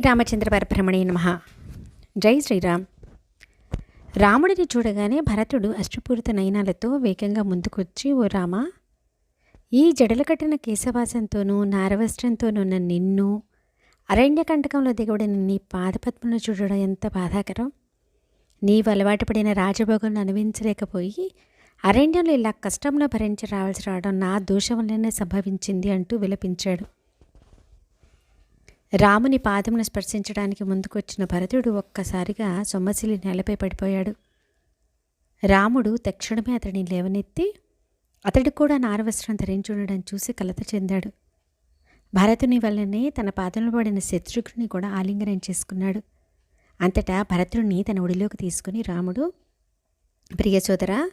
రామచంద్ర పరబ్రహ్మణే నమ. జై శ్రీరామ్. రాముడిని చూడగానే భరతుడు అష్టపూరిత నయనాలతో వేగంగా ముందుకొచ్చి ఓ రామ ఈ జడలు కట్టిన కేశవాసంతోనూ నారవస్త్రంతోనున్న నిన్ను అరణ్యకంటకంలో దిగబడిన నీ పాదపద్మను చూడడం ఎంత బాధాకరం. నీవు అలవాటు పడిన రాజభోగం అనుభవించలేకపోయి అరణ్యంలో ఇలా కష్టంలో భరించి రావాల్సి రావడం నా దోషం వల్లనే సంభవించింది అంటూ విలపించాడు. రాముని పాదమును స్పర్శించడానికి ముందుకొచ్చిన భరతుడు ఒక్కసారిగా సొమ్మసిలి నేలపై పడిపోయాడు. రాముడు తక్షణమే అతడిని లేవనెత్తి అతడు కూడా నారవస్త్రం ధరించుండడం చూసి కలత చెందాడు. భరతుని వల్లనే తన పాదంలో పడిన శత్రుఘ్ని కూడా ఆలింగనం చేసుకున్నాడు. అంతటా భరతుడిని తన ఒడిలోకి తీసుకుని రాముడు ప్రియ సోదరా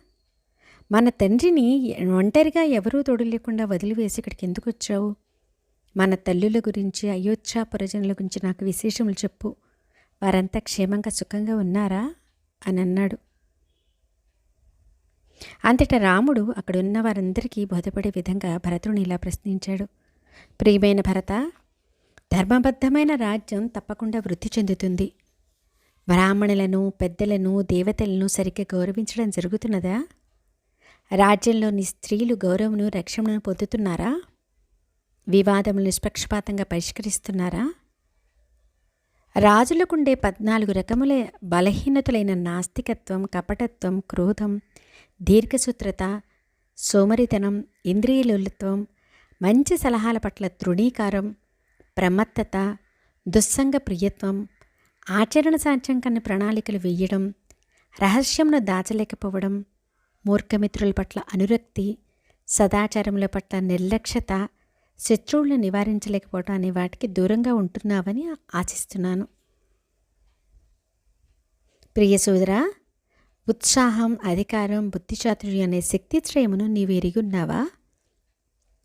మన తండ్రిని ఒంటరిగా ఎవరూ తోడు లేకుండా వదిలివేసి ఇక్కడికి ఎందుకు వచ్చావు? మన తల్లుల గురించి అయోధ్య ప్రజల గురించి నాకు విశేషములు చెప్పు. వారంతా క్షేమంగా సుఖంగా ఉన్నారా? అని అన్నాడు. అంతటా రాముడు అక్కడున్న వారందరికీ బోధపడే విధంగా భరతుడిని ఇలా ప్రశ్నించాడు. ప్రియమైన భరత ధర్మబద్ధమైన రాజ్యం తప్పకుండా వృద్ధి చెందుతుంది. బ్రాహ్మణులను పెద్దలను దేవతలను సరిగ్గా గౌరవించడం జరుగుతున్నదా? రాజ్యంలోని స్త్రీలు గౌరవమును రక్షణను పొందుతున్నారా? వివాదములు నిష్పక్షపాతంగా పరిష్కరిస్తున్నారా? రాజులకుండే పద్నాలుగు రకముల బలహీనతలైన నాస్తికత్వం కపటత్వం క్రోధం దీర్ఘసూత్రత సోమరితనం ఇంద్రియలోలత్వం మంచి సలహాల పట్ల తృణీకారం ప్రమత్తత దుస్సంగ ప్రియత్వం ఆచరణ సాధ్యం కన్న ప్రణాళికలు వేయడం రహస్యంను దాచలేకపోవడం మూర్ఖమిత్రుల పట్ల అనురక్తి సదాచారముల పట్ల నిర్లక్ష్యత శత్రువులను నివారించలేకపోవటం అనే వాటికి దూరంగా ఉంటున్నావని ఆశిస్తున్నాను. ప్రియ సోదరా ఉత్సాహం అధికారం బుద్ధిచాతుర్యం అనే శక్తిశ్రయమును నీవు ఎరిగున్నావా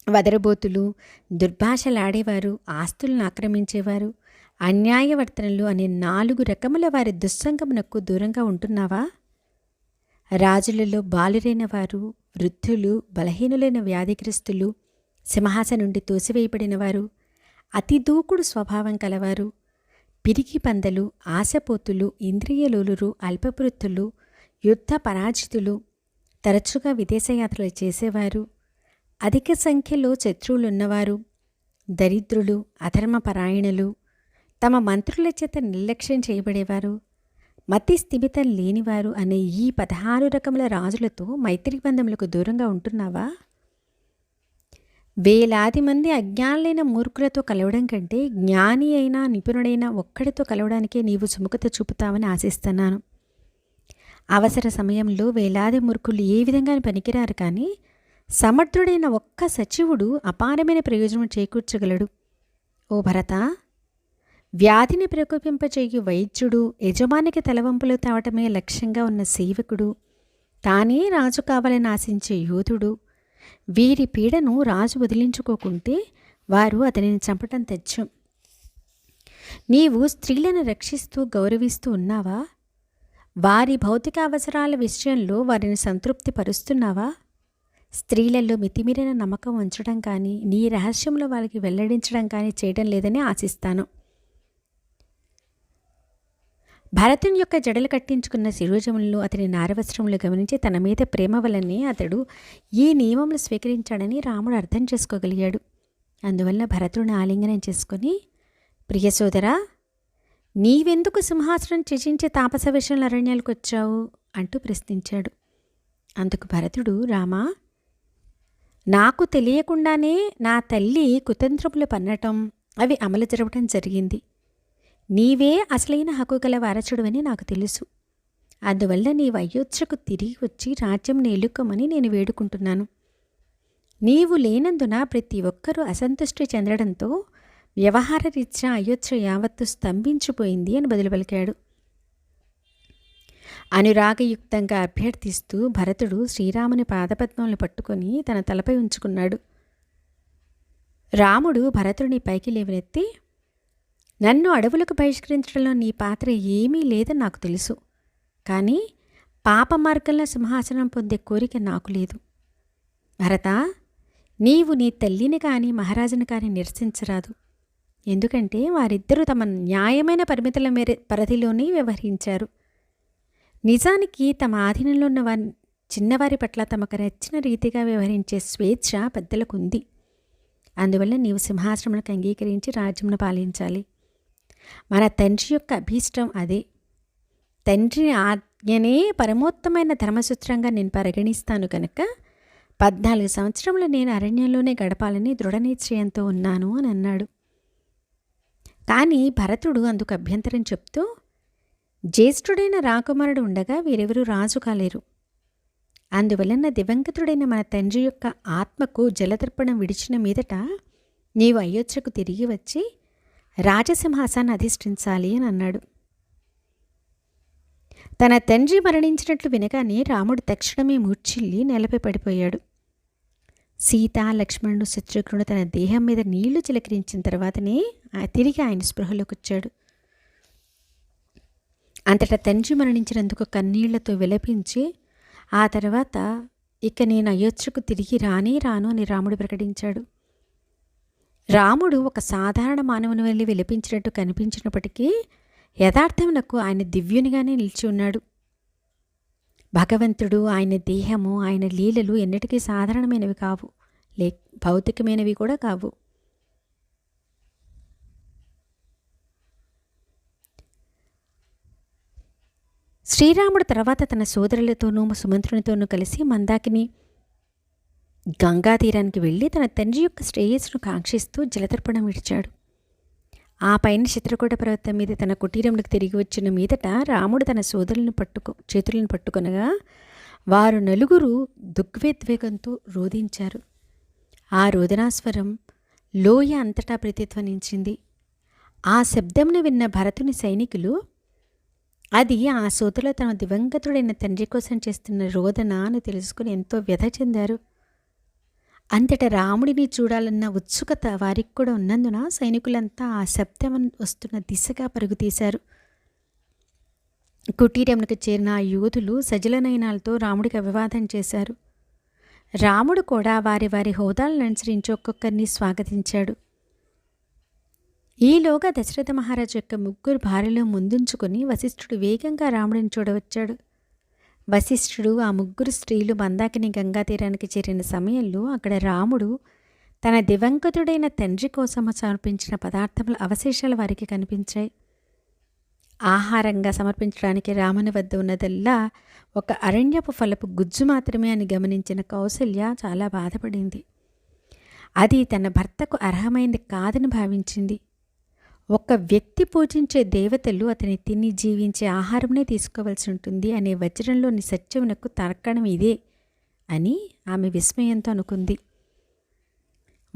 వదరబోతులు దుర్భాషలాడేవారు ఆస్తులను ఆక్రమించేవారు అన్యాయవర్తనలు అనే నాలుగు రకముల వారి దుస్సంగమునకు దూరంగా ఉంటున్నావా? రాజులలో బాలురైన వారు వృద్ధులు బలహీనులైన వ్యాధిగ్రస్తులు సింహాసనుండి తోసివేయబడిన వారు అతి దూకుడు స్వభావం కలవారు పిరికి పందలు ఆశపోతులు ఇంద్రియలోలురు అల్పవృత్తులు యుద్ధ పరాజితులు తరచుగా విదేశయాత్రలు చేసేవారు అధిక సంఖ్యలో శత్రువులున్నవారు దరిద్రులు అధర్మపరాయణులు తమ మంత్రుల చేత నిర్లక్ష్యం చేయబడేవారు మతి స్థిమితం లేనివారు అనే ఈ పదహారు రకముల రాజులతో మైత్రి బంధములకు దూరంగా ఉంటున్నావా? వేలాది మంది అజ్ఞానులైన మూర్ఖులతో కలవడం కంటే జ్ఞాని అయినా నిపుణుడైన ఒక్కడితో కలవడానికే నీవు సుముఖత చూపుతావని ఆశిస్తున్నాను. అవసర సమయంలో వేలాది మూర్ఖులు ఏ విధంగా పనికిరారు కానీ సమర్థుడైన ఒక్క సచివుడు అపారమైన ప్రయోజనం చేకూర్చగలడు. ఓ భరత వ్యాధిని ప్రకోపింపచేయు వైద్యుడు యజమానికి తలవంపులు తేవటమే లక్ష్యంగా ఉన్న సేవకుడు తానే రాజు కావాలని ఆశించే యోధుడు వీరి పీడను రాజు వదిలించుకోకుంటే వారు అతనిని చంపటం తెచ్చం. నీవు స్త్రీలను రక్షిస్తూ గౌరవిస్తూ ఉన్నావా? వారి భౌతిక అవసరాల విషయంలో వారిని సంతృప్తి పరుస్తున్నావా స్త్రీలలో మితిమీరిన నమ్మకం ఉంచడం కానీ నీ రహస్యంలో వాళ్ళకి వెల్లడించడం కానీ చేయడం లేదని ఆశిస్తాను. భరతుని యొక్క జడలు కట్టించుకున్న శిరోజములను అతని నారవస్త్రములు గమనించి తన మీద ప్రేమ వలనే అతడు ఈ నియమములు స్వీకరించాడని రాముడు అర్థం చేసుకోగలిగాడు. అందువల్ల భరతుడిని ఆలింగనం చేసుకొని ప్రియ సోదరా నీవెందుకు సింహాసనం త్యజించి తాపస విషయంలో అరణ్యాలకు వచ్చావు? అంటూ ప్రశ్నించాడు. అందుకు భరతుడు రామా నాకు తెలియకుండానే నా తల్లి కుతంత్రములు పన్నటం అవి అమలు జరగటం జరిగింది. నీవే అసలైన హక్కు గల వారసుడువని నాకు తెలుసు. అందువల్ల నీవు అయోధ్యకు తిరిగి వచ్చి రాజ్యం నేలుకోమని నేను వేడుకుంటున్నాను. నీవు లేనందున ప్రతి ఒక్కరూ అసంతుష్టి చెందడంతో వ్యవహార రీత్యా అయోధ్య యావత్తు స్తంభించిపోయింది అని బదులు పలికాడు అనురాగయుక్తంగా అభ్యర్థిస్తూ భరతుడు శ్రీరాముని పాదపద్మములను పట్టుకొని తన తలపై ఉంచుకున్నాడు. రాముడు భరతుడిని పైకి లేవనెత్తి నన్ను అడవులకు బహిష్కరించడంలో నీ పాత్ర ఏమీ లేదని నాకు తెలుసు. కానీ పాప మార్గంలో సింహాసనం పొందే కోరిక నాకు లేదు. భరత నీవు నీ తల్లిని కానీ మహారాజుని కానీ నిరసించరాదు. ఎందుకంటే వారిద్దరూ తమ న్యాయమైన పరిమితుల మేర పరిధిలోనే వ్యవహరించారు. నిజానికి తమ ఆధీనంలో ఉన్న వారి చిన్నవారి పట్ల తమకు నచ్చిన రీతిగా వ్యవహరించే స్వేచ్ఛ పెద్దలకు ఉంది. అందువల్ల నీవు సింహాసనములకు అంగీకరించి రాజ్యమును పాలించాలి. మన తండ్రి యొక్క అభీష్టం అదే. తండ్రి ఆజ్ఞనే పరమోత్తమైన ధర్మసూత్రంగా నేను పరిగణిస్తాను కనుక పద్నాలుగు సంవత్సరములు నేను అరణ్యంలోనే గడపాలని దృఢ నిశ్చయంతో ఉన్నాను అని అన్నాడు. కానీ భరతుడు అందుకు అభ్యంతరం చెప్తూ జ్యేష్ఠుడైన రాకుమారుడు ఉండగా వీరెవరూ రాజు కాలేరు. అందువలన దివంగతుడైన మన తండ్రి యొక్క ఆత్మకు జలతర్పణం విడిచిన మీదట నీవు అయోధ్యకు తిరిగి వచ్చి రాజసింహాసాన్ని అధిష్ఠించాలి అని అన్నాడు. తన తండ్రి మరణించినట్లు వినగానే రాముడు తక్షణమే మూర్చిల్లి నేలపై పడిపోయాడు. సీత లక్ష్మణుడు శత్రుఘ్నుడు తన దేహం మీద నీళ్ళు చిలకరించిన తర్వాతనే తిరిగి ఆయన స్పృహలోకి వచ్చాడు. అంతటా తండ్రి మరణించినందుకు కన్నీళ్ళతో విలపించి ఆ తర్వాత ఇక నేను అయోధ్యకు తిరిగి రానే రాను అని రాముడు ప్రకటించాడు. రాముడు ఒక సాధారణ మానవుని వెళ్ళి విలపించినట్టు కనిపించినప్పటికీ యథార్థమునకు ఆయన దివ్యునిగానే నిలిచి ఉన్నాడు. భగవంతుడు ఆయన దేహము ఆయన లీలలు ఎన్నిటికీ సాధారణమైనవి కావు. లే భౌతికమైనవి కూడా కావు. శ్రీరాముడు తర్వాత తన సోదరులతోనూ సుమంత్రునితోనూ కలిసి మందాకిని గంగా తీరానికి వెళ్ళి తన తండ్రి యొక్క శ్రేయస్సును కాంక్షిస్తూ జలతర్పణం విడిచాడు. ఆ పైన చిత్రకూట పర్వతం మీద తన కుటీరంలోకి తిరిగి వచ్చిన మీదట రాముడు తన సోదరులను పట్టుకో చేతులను పట్టుకొనగా వారు నలుగురు దుగ్వేద్వేగంతో రోధించారు. ఆ రోదనాస్వరం లోయ అంతటా ప్రతిధ్వనించింది. ఆ శబ్దంను విన్న భరతుని సైనికులు అది ఆ సోదరులు తన దివంగతుడైన తండ్రి కోసం చేస్తున్న రోదన అని తెలుసుకుని ఎంతో వ్యధ చెందారు. అంతట రాముడిని చూడాలన్న ఉత్సుకత వారికి కూడా ఉన్నందున సైనికులంతా ఆ శబ్దం వస్తున్న దిశగా పరుగు తీశారు కుటీరంకు చేరిన ఆ యోధులు సజల నయనాలతో రాముడికి అభివాదం చేశారు. రాముడు కూడా వారి వారి హోదాలను అనుసరించి ఒక్కొక్కరిని స్వాగతించాడు. ఈలోగా దశరథ మహారాజు యొక్క ముగ్గురు భార్యలో ముందుంచుకొని వశిష్ఠుడు వేగంగా రాముడిని చూడవచ్చాడు. వశిష్ఠుడు ఆ ముగ్గురు స్త్రీలు మందాకిని గంగా తీరానికి చేరిన సమయంలో అక్కడ రాముడు తన దివంగతుడైన తండ్రి కోసం సమర్పించిన పదార్థముల అవశేషాలు వారికి కనిపించాయి. ఆహారంగా సమర్పించడానికి రాముని వద్ద ఉన్నదల్లా ఒక అరణ్యపు ఫలపు గుజ్జు మాత్రమే అని గమనించిన కౌసల్య చాలా బాధపడింది. అది తన భర్తకు అర్హమైంది కాదని భావించింది. ఒక వ్యక్తి పూజించే దేవతలు అతని తిని జీవించే ఆహారంనే తీసుకోవలసి ఉంటుంది అనే వజ్రంలోని సత్యమునకు తర్కణం ఇదే అని ఆమె విస్మయంతో అనుకుంది.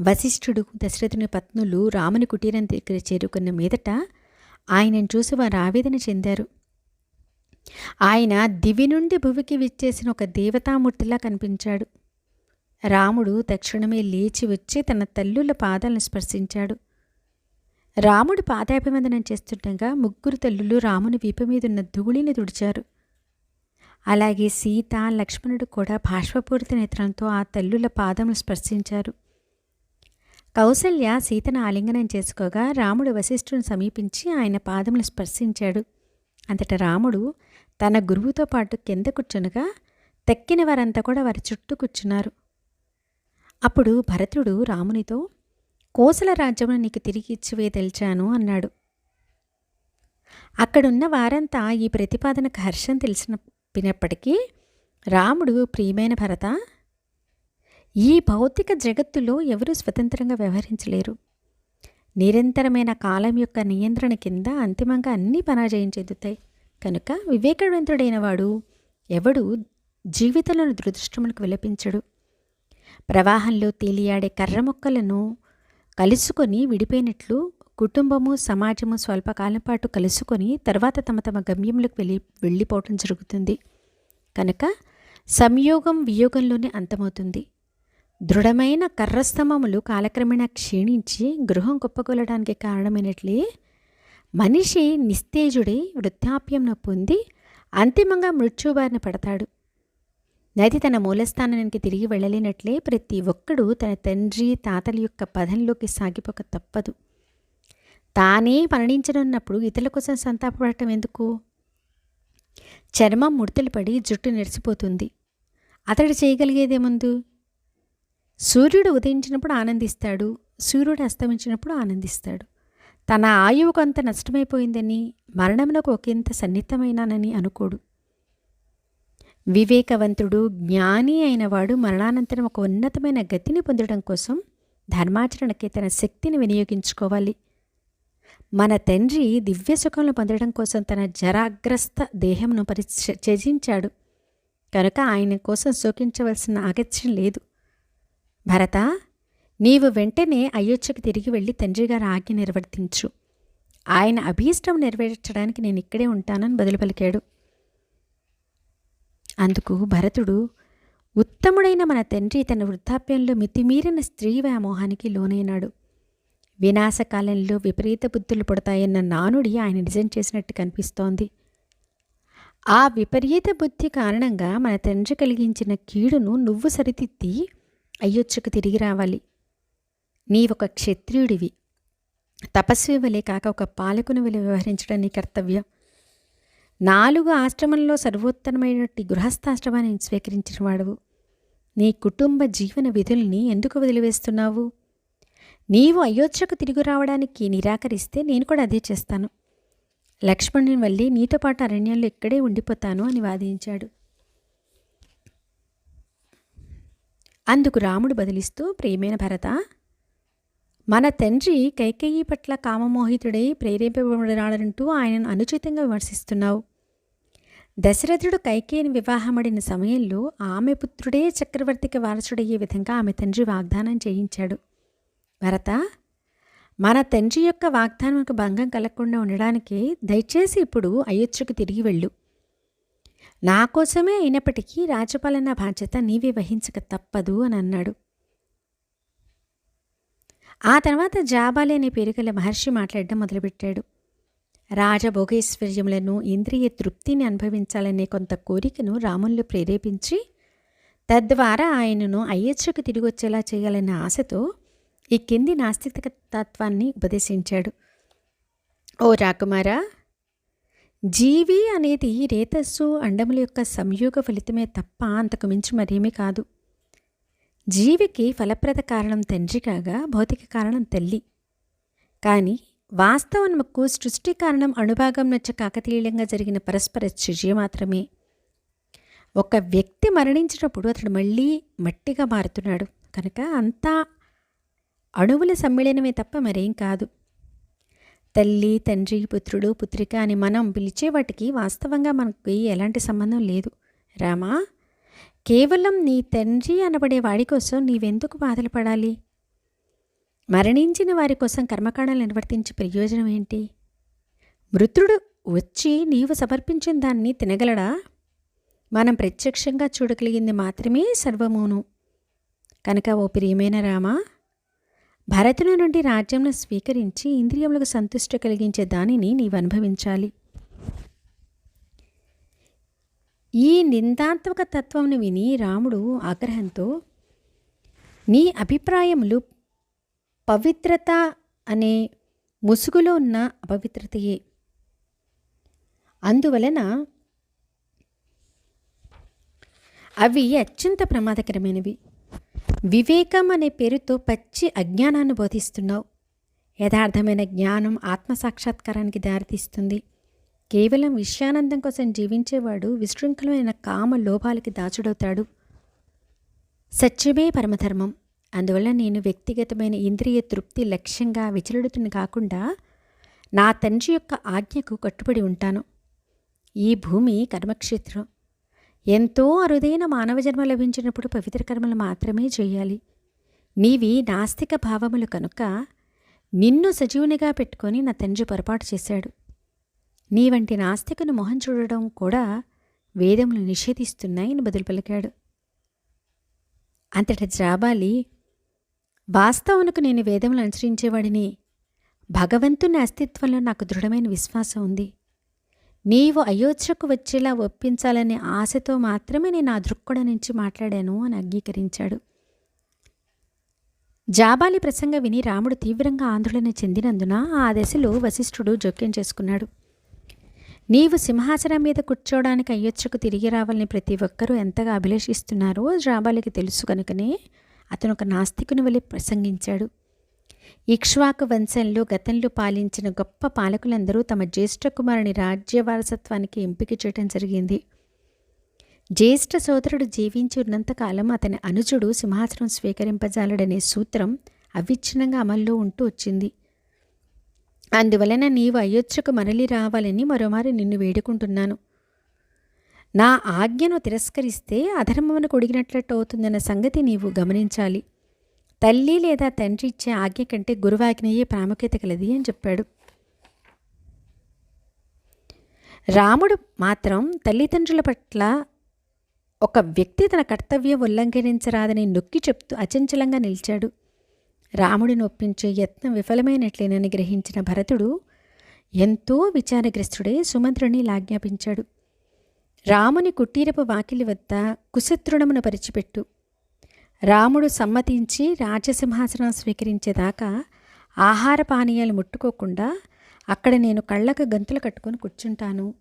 వశిష్ఠుడు దశరథుని పత్నులు రాముని కుటీరం దగ్గర చేరుకున్న మీదట ఆయనను చూసి వారు ఆవేదన చెందారు. ఆయన దివి నుండి భువికి విచ్చేసిన ఒక దేవతామూర్తిలా కనిపించాడు. రాముడు తక్షణమే లేచి వచ్చి తన తల్లుల పాదాలను స్పర్శించాడు. రాముడు పాదాభివందనం చేస్తుండగా ముగ్గురు తల్లులు రాముని వీపు మీదున్న ధూళిని తుడిచారు. అలాగే సీత లక్ష్మణుడు కూడా బాష్పపూరిత నేత్రంతో ఆ తల్లుల పాదములు స్పర్శించారు. కౌసల్య సీతను ఆలింగనం చేసుకోగా రాముడు వశిష్ఠుని సమీపించి ఆయన పాదములు స్పర్శించాడు. అంతట రాముడు తన గురువుతో పాటు కింద కూర్చునగా తక్కిన వారంతా కూడా వారి చుట్టూ కూర్చున్నారు. అప్పుడు భరతుడు రామునితో కోసల రాజ్యమును నీకు తిరిగి ఇచ్చివేదల్చాను అన్నాడు. అక్కడున్న వారంతా ఈ ప్రతిపాదనకు హర్షం తెలిసినప్పటికీ రాముడు ప్రియమైన భరత ఈ భౌతిక జగత్తులో ఎవరూ స్వతంత్రంగా వ్యవహరించలేరు. నిరంతరమైన కాలం యొక్క నియంత్రణ కింద అంతిమంగా అన్నీ పరాజయం చెందుతాయి. కనుక వివేకవంతుడైన వాడు ఎవడు జీవితంలోని దురదృష్టములకు విలపించడు. ప్రవాహంలో తేలియాడే కర్ర మొక్కలను కలుసుకొని విడిపోయినట్లు కుటుంబము సమాజము స్వల్పకాలం పాటు కలుసుకొని తర్వాత తమ తమ గమ్యములకు వెళ్ళి వెళ్ళిపోవటం జరుగుతుంది. కనుక సంయోగం వియోగంలోనే అంతమవుతుంది. దృఢమైన కర్రస్తంభములు కాలక్రమేణా క్షీణించి గృహం కుప్పకొలడానికి కారణమైనట్లే మనిషి నిస్తేజుడై వృద్ధాప్యంను పొంది అంతిమంగా మృత్యుబారిన పడతాడు. నది తన మూలస్థానానికి తిరిగి వెళ్ళలేనట్లే ప్రతి ఒక్కడూ తన తండ్రి తాతల యొక్క పదంలోకి సాగిపోక తప్పదు. తానే మరణించనున్నప్పుడు ఇతరుల కోసం సంతాపపడటం ఎందుకు? చర్మం ముడతలు పడి జుట్టు నెరిసిపోతుంది. అతడు చేయగలిగేదేముందు సూర్యుడు ఉదయించినప్పుడు ఆనందిస్తాడు సూర్యుడు అస్తమించినప్పుడు ఆనందిస్తాడు. తన ఆయువు కొంత నష్టమైపోయిందని మరణమునకు ఒకంత సన్నిహితమైనానని అనుకోడు. వివేకవంతుడు జ్ఞాని అయినవాడు మరణానంతరం ఒక ఉన్నతమైన గతిని పొందడం కోసం ధర్మాచరణకి తన శక్తిని వినియోగించుకోవాలి. మన తండ్రి దివ్య సుఖంలో పొందడం కోసం తన జరాగ్రస్త దేహంను పరి త్యజించాడు. కనుక ఆయన కోసం శోకించవలసిన అగత్యం లేదు. భరత నీవు వెంటనే అయోధ్యకు తిరిగి వెళ్ళి తండ్రిగారి ఆజ్ఞ నిర్వర్తించు. ఆయన అభీష్టం నెరవేర్చడానికి నేను ఇక్కడే ఉంటానని బదులు పలికాడు అందుకు భరతుడు ఉత్తముడైన మన తండ్రి తన వృద్ధాప్యంలో మితిమీరిన స్త్రీ వ్యామోహానికి లోనైనాడు. వినాశకాలంలో విపరీత బుద్ధులు పుడతాయన్న నానుడి ఆయన నిజం చేసినట్టు కనిపిస్తోంది. ఆ విపరీత బుద్ధి కారణంగా మన తండ్రి కలిగించిన కీడును నువ్వు సరిదిద్ది అయ్యొచ్చుకు తిరిగి రావాలి. నీ ఒక క్షత్రియుడివి. తపస్వి వలె కాక ఒక పాలకుని వలె వ్యవహరించడం నీ కర్తవ్యం. నాలుగు ఆశ్రమంలో సర్వోత్తమమైనటువంటి గృహస్థాశ్రమాన్ని స్వీకరించినవాడు నీ కుటుంబ జీవన విధుల్ని ఎందుకు వదిలివేస్తున్నావు? నీవు అయోధ్యకు తిరిగి రావడానికి నిరాకరిస్తే నేను కూడా అదే చేస్తాను. లక్ష్మణుని వల్లి నీతో పాటు అరణ్యంలో ఇక్కడే ఉండిపోతాను అని వాదించాడు. అందుకు రాముడు బదిలిస్తూ ప్రియమైన భరత మన తండ్రి కైకేయి పట్ల కామమోహితుడై ప్రేరేపబడినాడంటూ ఆయనను అనుచితంగా విమర్శిస్తున్నావు. దశరథుడు కైకేయిని వివాహమడిన సమయంలో ఆమె పుత్రుడే చక్రవర్తికి వారసుడయ్యే విధంగా ఆమె తండ్రి వాగ్దానం చేయించాడు. భరత మన తండ్రి యొక్క వాగ్దానంకు భంగం కలగకుండా ఉండడానికి దయచేసి ఇప్పుడు అయోధ్యకు తిరిగి వెళ్ళు. నా కోసమే అయినప్పటికీ రాజపాలన బాధ్యత నీవే వహించక తప్పదు అని అన్నాడు. ఆ తర్వాత జాబాలి అనే పేరు గల మహర్షి మాట్లాడడం మొదలుపెట్టాడు. రాజభోగైశ్వర్యములను ఇంద్రియ తృప్తిని అనుభవించాలనే కొంత కోరికను రాముల్లో ప్రేరేపించి తద్వారా ఆయనను అయ్యచ్చకు తిరిగి వచ్చేలా చేయాలనే ఆశతో ఈ కింది నాస్తిక తత్వాన్ని ఉపదేశించాడు. ఓ రాకుమారా జీవి అనేది రేతస్సు అండముల యొక్క సంయోగ ఫలితమే తప్ప అంతకు మించి మరేమీ కాదు. జీవికి ఫలప్రద కారణం తండ్రి కాగా భౌతిక కారణం తల్లి. కానీ వాస్తవముకు సృష్టి కారణం అణుభాగం నచ్చ కాకతీయంగా జరిగిన పరస్పర చర్య మాత్రమే. ఒక వ్యక్తి మరణించినప్పుడు అతడు మళ్ళీ మట్టిగా మారుతున్నాడు. కనుక అంతా అణువుల సమ్మేళనమే తప్ప మరేం కాదు. తల్లి తండ్రి పుత్రుడు పుత్రిక అని మనం పిలిచే వాటికి వాస్తవంగా మనకి ఎలాంటి సంబంధం లేదు. రామా? కేవలం నీ తండ్రి అనబడే వాడి కోసం నీవెందుకు బాధలు పడాలి మరణించిన వారి కోసం కర్మకాండాలు నిర్వర్తించే ప్రయోజనం ఏంటి? మృతుడు వచ్చి నీవు సమర్పించిన దాన్ని తినగలడా? మనం ప్రత్యక్షంగా చూడగలిగింది మాత్రమే సర్వమును. కనుక ఓ ప్రియమైన రామా భరతుల నుండి రాజ్యంను స్వీకరించి ఇంద్రియములకు సంతుష్ట కలిగించే దానిని నీవు అనుభవించాలి ఈ నిందాత్మక తత్వంను విని రాముడు ఆగ్రహంతో నీ అభిప్రాయములు పవిత్రత అనే ముసుగులో ఉన్న అపవిత్రతయే. అందువలన అవి అత్యంత ప్రమాదకరమైనవి. వివేకం అనే పేరుతో పచ్చి అజ్ఞానాన్ని బోధిస్తున్నావు. యథార్థమైన జ్ఞానం ఆత్మసాక్షాత్కారానికి దారితీస్తుంది. కేవలం విషయానందం కోసం జీవించేవాడు విశృంఖలమైన కామ లోపాలకి దాచుడవుతాడు. సత్యమే పరమధర్మం. అందువల్ల నేను వ్యక్తిగతమైన ఇంద్రియ తృప్తి లక్ష్యంగా విచలుడుతుని కాకుండా నా తండ్రి యొక్క ఆజ్ఞకు కట్టుబడి ఉంటాను. ఈ భూమి కర్మక్షేత్రం. ఎంతో అరుదైన మానవ జన్మ లభించినప్పుడు పవిత్ర కర్మలు మాత్రమే చేయాలి. నీవి నాస్తిక భావములు కనుక నిన్ను సజీవునిగా పెట్టుకొని నా తండ్రి పొరపాటు చేశాడు. నీ వంటి నాస్తికను మొహం చూడడం కూడా వేదములు నిషేధిస్తున్నాయని బదులు పలికాడు అంతట జాబాలి వాస్తవనకు నేను వేదములు అనుసరించేవాడిని. భగవంతుని అస్తిత్వంలో నాకు దృఢమైన విశ్వాసం ఉంది. నీవు అయోధ్యకు వచ్చేలా ఒప్పించాలనే ఆశతో మాత్రమే నేను ఆ దృక్కుడ నుంచి మాట్లాడాను అని అంగీకరించాడు. జాబాలి ప్రసంగ విని రాముడు తీవ్రంగా ఆందోళన చెందినందున ఆ దశలో వశిష్ఠుడు జోక్యం చేసుకున్నాడు. నీవు సింహాసనం మీద కూర్చోవడానికి అయ్యొచ్చకు తిరిగి రావాలని ప్రతి ఒక్కరూ ఎంతగా అభిలషిస్తున్నారో రాబాలికి తెలుసు కనుకనే అతను ఒక నాస్తికుని వలె ప్రసంగించాడు. ఇక్ష్వాకు వంశంలో గతంలో పాలించిన గొప్ప పాలకులందరూ తమ జ్యేష్ఠ కుమారుని రాజ్య వారసత్వానికి ఎంపిక చేయడం జరిగింది. జ్యేష్ఠ సోదరుడు జీవించి ఉన్నంతకాలం అతని అనుజుడు సింహాసనం స్వీకరింపజాలడనే సూత్రం అవిచ్ఛిన్నంగా అమల్లో ఉంటూ వచ్చింది. అందువలన నీవు అయోధ్యకు మరలి రావాలని మరోమారి నిన్ను వేడుకుంటున్నాను. నా ఆజ్ఞను తిరస్కరిస్తే అధర్మమును కొడిగినట్లట్టు అవుతుందన్న సంగతి నీవు గమనించాలి. తల్లి లేదా తండ్రి ఇచ్చే ఆజ్ఞ కంటే గురువాజ్ఞయే ప్రాముఖ్యత కలది అని చెప్పాడు. రాముడు మాత్రం తల్లిదండ్రుల పట్ల ఒక వ్యక్తి తన కర్తవ్యం ఉల్లంఘించరాదని నొక్కి చెప్తూ అచంచలంగా నిలిచాడు. రాముడిని ఒప్పించే యత్నం విఫలమైనట్లేనని గ్రహించిన భరతుడు ఎంతో విచారగ్రస్తుడే సుమంత్రుని లాజ్ఞాపించాడు. రాముని కుటీరపు వాకిలి వద్ద కుశత్రుణమును పరిచిపెట్టు. రాముడు సమ్మతించి రాజసింహాసనం స్వీకరించేదాకా ఆహార పానీయాలు ముట్టుకోకుండా అక్కడ నేను కళ్ళకు గంతులు కట్టుకొని కూర్చుంటాను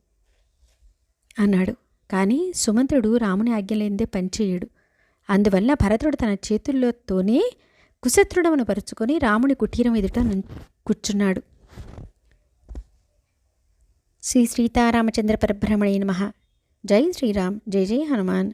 అన్నాడు. కానీ సుమంత్రుడు రాముని ఆజ్ఞలేందే పనిచేయడు. అందువల్ల భరతుడు తన చేతుల్లోతోనే కుశత్రుడమును పరుచుకొని రాముని కుటీరం ఎదుట కూర్చున్నాడు. శ్రీ సీతారామచంద్ర పరబ్రహ్మణే నమ. జై శ్రీరామ్. జై జై హనుమాన్.